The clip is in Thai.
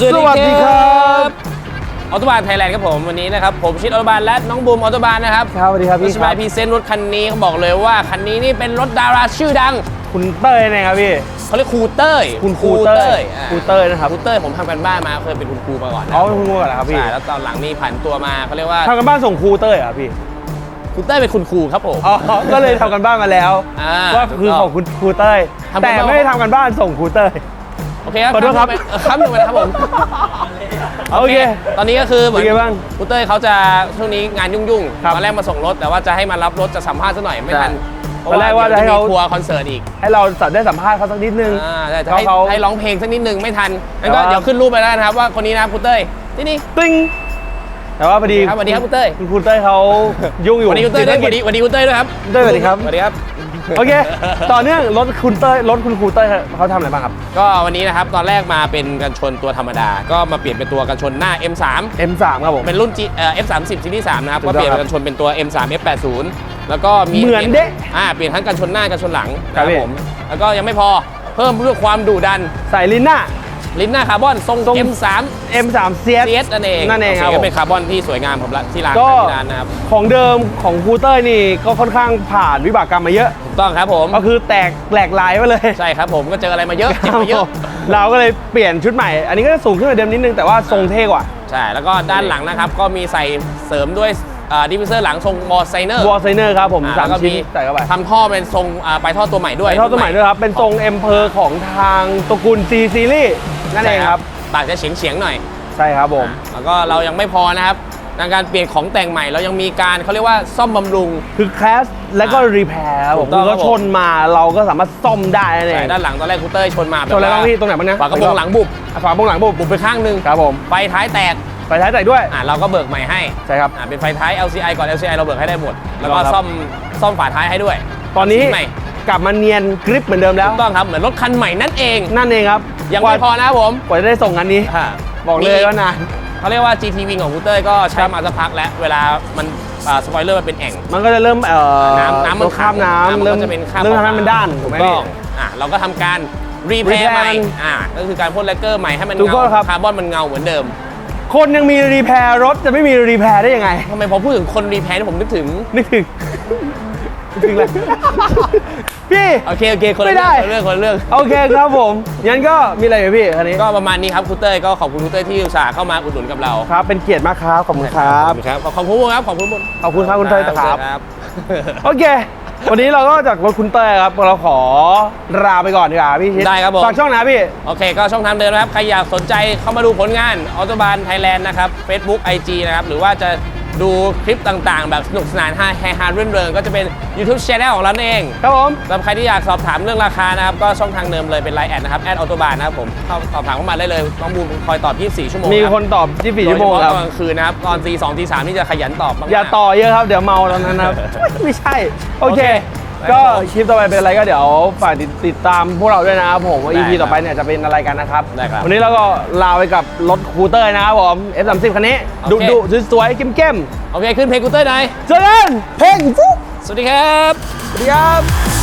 สวัสดีครับออโตบานไทยแลนด์ครับผมวันนี้นะครับผมชิดออโตบานและน้องบูมออโตบานนะครับครับสวัสดีครับพี่สบายพรีเซนต์รถคันนี้เขาบอกเลยว่าคันนี้นี่เป็นรถดาราชื่อดังคุณเต้ยนะครับพี่ เขาเรียกครูเต้ยคุณครูเต้ยอ่าครูเต้ยนะครับครูเต้ยผมทำกันบ้านมาเคยเป็นคุณครูมาก่อนนะอ๋อเป็นคุณครูเหรอครับพี่ใช่แล้วตอนหลังนี่ผันตัวมาเขาเรียกว่าทำกันบ้านส่งครูเต้ยเหรอพี่ครูเต้ยเป็นคุณครูครับผม อ๋อ ก็เลยทำกันบ้านมาแล้วอ่าว่าคือของคุณครูเต้ยทำกันบ้านแต่ไม่ได้ทำกันบ้านส่งครูเต้ย โอเคครับขอโทษครับเออครับหนึ่งไปนะครับผมโอเค ตอนนี้ก็คือเหมือนเป็นไงบ้างครูเต้ยเขาจะช่วงนี้งานยุ่งครับๆตอนแรกมาส่งรถ แต่ว่าจะให้มารับรถจะสัมภาษณ์ซะหน่อยไม่ทันใช่ตอนแรกว่าจะให้ดี๋ยเขามีทัวร์คอนเสิร์ตอีกให้เราได้สัมภาษณ์เขาสักนิดนึง อ่าใช่จะเพราะให้เขาให้ร้องเพลงสักนิดนึงไม่ทันงั้นก็แต่ว่า เดี๋ยวขึ้นรูปไปแล้วนะครับว่าคนนี้นะครับครูเต้ยที่นี่ ติ้งแต่ว่าพอดีครับสวัสดีครับคุณเต้ย คุณครูเต้ยเขายุ่งอยู่วันนี้คุณเต้ยด้วยสวัสดีสวัสดีคุณเต้ยด้วยครับเต้ยสวัสดีครับ สวัสดีครับ โอเค ต่อเนื่องรถคุณเต้ยรถคุณครูเต้ยเขาทำอะไรบ้างครับ ก็วันนี้นะครับ ตอนแรกมาเป็นกันชนตัวธรรมดา ก็มาเปลี่ยนเป็นตัวกันชนหน้า M3 M3 ครับผม เป็นรุ่น G เอ่อ F30 ซีรีส์3นะครับถูกก็ต้องเปลี่ยนครับกันชนเป็นตัว M3 F80 แล้วก็มีเหมือนเด๊ะอ่าเปลี่ยนทั้งกันชนหน้ากันชนหลังครับพี่ผม แล้วก็ยังไม่พอเพิ่มเรื่องความดุดันใส่ลินน่าลิ้นหน้าคาร์บอนทรง ทรง M3 M3 CS CS นั่นเองนั่นเองครับโก็ผมเป็นคาร์บอนที่สวยงามผมละที่ร้านก็ ที่ร้านนะครับ ของเดิมของครูเต้ยนี่ก็ค่อนข้างผ่านวิบากกรรมมาเยอะถูก ต้องครับผมก็คือแตกแหลกลายไปเลยใช่ครับผมก็เจออะไรมาเยอะเจ็บมาเยอะเราก็เลยเปลี่ยนชุดใหม่ อันนี้ก็จะสูงขึ้นกว่าเดิมนิดนึงแต่ว่าทรงเท่กว่าใช่แล้วก็ด้านหลังนะครับก็มีใส่เสริมด้วยดิฟฟิวเซอร์หลังทรงมอไซเนอร์วอลไซเนอร์ครับผมอ่าสามแล้วก็ชิ้นใส่เข้าไปทำท่อเป็นทรงอ่าปลายท่อตัวใหม่ด้วยใส่ท่อตัวใหม่ด้วยครับ เป็นทรงเอ็มเพอร์ของทางตระกูล C Series นั่นเองครับปากจะเฉียงเฉียงๆหน่อย ใช่ครับผมอ่าแล้วก็เรายังไม่พอนะครับ ในการเปลี่ยนของแต่งใหม่เรายังมีการเขาเรียกว่าซ่อมบำรุง คือแคสแล้วก็รีแพร์ผมถูกต้องคือครัเขาบผม ชนมาเราก็สามารถซ่อมได้นั่นเอใช่งด้านหลังตอนแรกคูเตอร์ชนมาแบบชนอะไรบ้างว่าพี่ตรงไหนบ้างนะฝากระโปรงหลังบุบฝากระโปรงหลังบุบบุบไปข้างหนึงครับผมไฟท้ายแตกไฟท้ายใส่ด้วย อ่าเราก็เบิกใหม่ให้ใช่ครับ อ่าเป็นไฟท้าย LCI ก่อน LCI เราเบิกให้ได้หมด แล้วก็ครับ ซ่อมซ่อมฝาท้ายให้ด้วยตอนนี้ชิ้ใหม่กลับมาเนียนกริปเหมือนเดิมแล้ว ถูกต้องครับเหมือนรถคันใหม่นั่นเอง นั่นเองครับยังไม่พอนะครับผมกว่าจะได้ส่งงานนี้ อ่าบอกเลยว่านาน เขาเรียกว่า GT Wing ของคูเตอร์ก็ใช้มาสักพักแล้วเวลามันสปอยเลอร์มันเป็นแอ่ง มันก็จะเริ่มเอ่อน้ำน้ำมันคราบน้ำมันเริ่มก็จะเป็นคราบเริ่มทำให้มันด้านถูถูกกไหมต้พี่องอะเราก็ทำการรีเพ repair ย์ใหม่มันอ่าก็คือการพ่นแลกเกอร์ใหม่ให้มันถูกเงาต้องครับคาร์บอนมันเงาเหมือนเดิม คนยังมีรีแพร์รถจะไม่มีรีแพร์ได้ยังไงทำไมพอพูดถึงคนรีเพย์ผมนึกถึงนึกถึง นึกถึงอะไรพี่ โอเคโอเคคนละไม่ได้เรื่องคนละเรื่องคนละเรื่อง โอเคครับผมงั้นก็มีอะไรไหมพี่คันนี้ก็ประมาณนี้ครับคูเตอร์ก็ขอบคุณคูเตอร์ที่อุตส่าห์เข้ามาอุดหนุนกับเราครับ เป็นเกียรติมากครับขอบคุณครับขอณครับ ขอบคุณครับ ขอบคุณครับขอบคุณครับคุณเต้ยตะครับครับ โอเค วันนี้เราก็จากรถคุณเต้ยครับเราขอลาไปก่อนดีกว่าพี่ชิดได้ครับผม ฝากช่องนะพี่ โอเค ก็ช่องทางเดิมนะครับ ใครอยากสนใจเข้ามาดูผลงานออโตบานไทยแลนด์นะครับ Facebook IG นะครับ หรือว่าจะ ดูคลิปต่างๆ แบบสนุกสนานฮาแฮฮารื่นเริงก็จะเป็น YouTube Channel ของเราเองครับผมสำหรับใครที่อยากสอบถามเรื่องราคานะครับ ก็ช่องทางเดิมเลยเป็นไลน์แอดนะครับแอดออโตบานนะครับผมเข้าสอบถามเข้ามาได้เลยน้องบูมคอยตอบ 24 ชั่วโมงมีรับคนตอบ 24 ชั่วโมงโดยเฉครับพาะตอนกลางคืนนะครับตอนตีสองตีสามนี่จะขยันตอบมากๆ อย่าต่อเยอะครับ เดี๋ยวเมาตอนนั้นนะครับ ไม่ใช่ โอเค โอเค ก็คลิปต่อไปเป็นอะไรก็เดี๋ยวฝากติดติดตามพวกเราด้วยนะครับผมว่าได้ EP ครับต่อไปเนี่ยจะเป็นอะไรกันนะครับ ได้ครับ วันนี้เราก็ลาไปกับรถคูเตอร์นะครับผม F30 คันนี้โอดุเคดุสวยๆเข้มโอเค ขึ้นเพลงกูเตอร์หน่อยๆเจอกันเพลงฟุ๊กสวัสดีครับ สวัสดีครับ